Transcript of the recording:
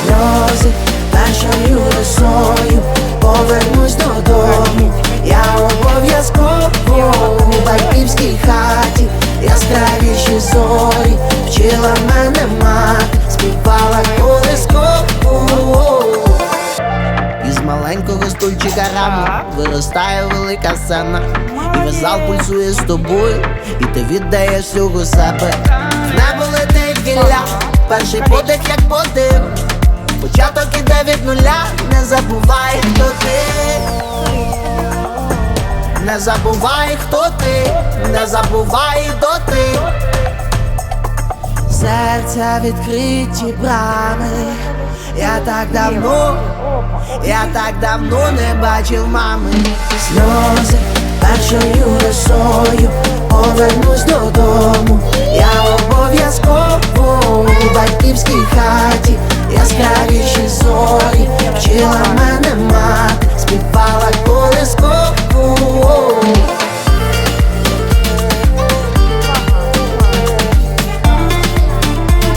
сльози, нашою росою повернусь додому, я обов'язково у батьківській хаті, яскравіші зорі, вчила мене мати, співала колископу. Із маленького стульчика рама виростає велика сцена, і зал пульсує з тобою, і ти віддаєш всього себе. Не були ти Перший подих, як подив. Початок іде від нуля, не забувай, хто ти. Не забувай, хто ти, не забувай доти. Серця відкриті брами. Я так давно, я так давно не бачив мами. Сльози першою росою повернусь додому. Я обов'язково у батьківській ранах співала колиско.